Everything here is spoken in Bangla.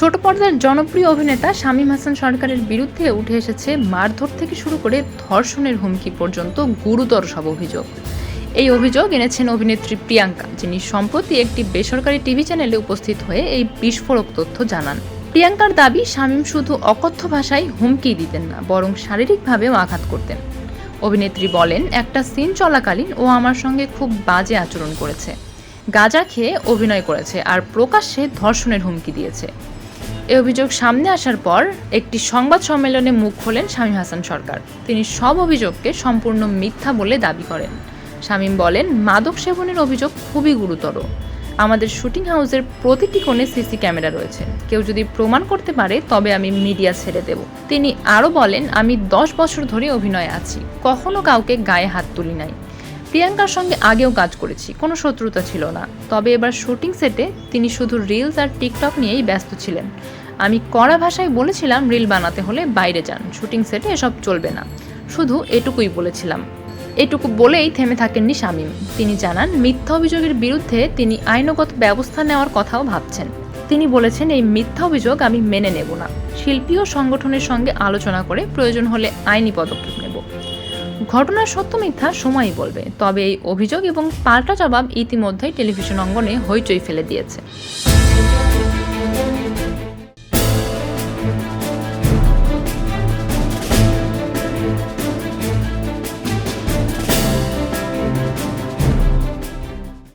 ছোট পর্দার জনপ্রিয় অভিনেতা শামীম হাসান সরকারের বিরুদ্ধে উঠে এসেছে মারধর থেকে শুরু করে ধর্ষণের হুমকি পর্যন্ত গুরুতর সব অভিযোগ। এই অভিযোগ এনেছেন অভিনেত্রী প্রিয়াঙ্কা, যিনি সম্প্রতি একটি বেসরকারি টিভি চ্যানেলে উপস্থিত হয়ে এই বিস্ফোরক তথ্য জানান। প্রিয়াঙ্কার দাবি, শামীম শুধু অকথ্য ভাষায় হুমকি দিতেন না, বরং শারীরিকভাবেও আঘাত করতেন। অভিনেত্রী বলেন, একটা সিন চলাকালীন ও আমার সঙ্গে খুব বাজে আচরণ করেছে। গাঁজা খেয়ে অভিনয় করেছে আর প্রকাশ্যে ধর্ষণের হুমকি দিয়েছে। এ অভিযোগ সামনে আসার পর একটি সংবাদ সম্মেলনে মুখ খোলেন শামীম হাসান সরকার। তিনি সব অভিযোগকে সম্পূর্ণ মিথ্যা বলে দাবি করেন। শামীম বলেন, মাদক সেবনের অভিযোগ খুবই গুরুতর। আমাদের শুটিং হাউসের প্রতিটি কোণে সিসি ক্যামেরা রয়েছে। কেউ যদি প্রমাণ করতে পারে, তবে আমি মিডিয়া ছেড়ে দেব। তিনি আরও বলেন, আমি দশ বছর ধরে অভিনয়ে আছি। কখনো কাউকে গায়ে হাত তুলি নাই। প্রিয়াঙ্কার সঙ্গে আগেও কাজ করেছি, কোনো শত্রুতা ছিল না। তবে এবার শুটিং সেটে তিনি শুধু রিলস আর টিকটক নিয়েই ব্যস্ত ছিলেন। আমি কড়া ভাষায় বলেছিলাম, রিল বানাতে হলে বাইরে যান, শুটিং সেটে এসব চলবে না। শুধু এটুকুই বলেছিলাম। এটুকু বলেই থেমে থাকেননি শামীম। তিনি জানান, মিথ্যা অভিযোগের বিরুদ্ধে তিনি আইনগত ব্যবস্থা নেওয়ার কথাও ভাবছেন। তিনি বলেছেন, এই মিথ্যা অভিযোগ আমি মেনে নেব না। শিল্পী ও সংগঠনের সঙ্গে আলোচনা করে প্রয়োজন হলে আইনি পদক্ষেপ নেব। ঘটনার সত্য মিথ্যা সময়ই বলবে। তবে এই অভিযোগ এবং পাল্টা জবাব ইতিমধ্যেই টেলিভিশন অঙ্গনে হইচই ফেলে দিয়েছে।